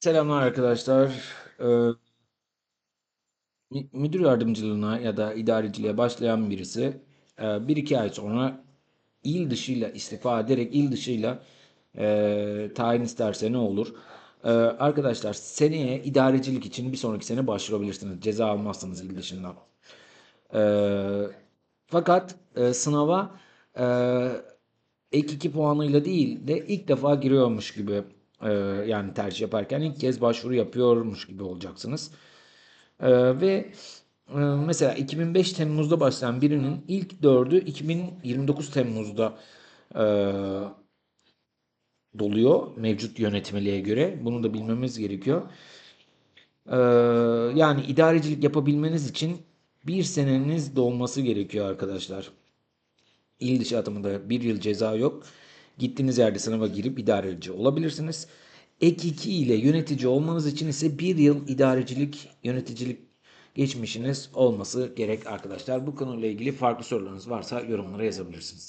Selamlar arkadaşlar. Ee, mü- müdür yardımcılığına ya da idareciliğe başlayan birisi e, bir iki ay sonra il dışıyla istifa ederek il dışıyla e, tayin isterse ne olur? Ee, arkadaşlar seneye idarecilik için bir sonraki sene başvurabilirsiniz. Ceza almazsınız il dışından. Ee, fakat e, sınava e, ek 2 puanıyla değil de ilk defa giriyormuş gibi e, yani tercih yaparken ilk kez başvuru yapıyormuş gibi olacaksınız. E, ve e, mesela 2005 Temmuz'da başlayan birinin ilk dördü 2029 Temmuz'da e, doluyor mevcut yönetmeliğe göre. Bunu da bilmemiz gerekiyor. Ee, yani idarecilik yapabilmeniz için bir seneniz dolması gerekiyor arkadaşlar. İl dışı atımında bir yıl ceza yok. Gittiğiniz yerde sınava girip idareci olabilirsiniz. Ek 2 ile yönetici olmanız için ise bir yıl idarecilik, yöneticilik geçmişiniz olması gerek arkadaşlar. Bu konuyla ilgili farklı sorularınız varsa yorumlara yazabilirsiniz.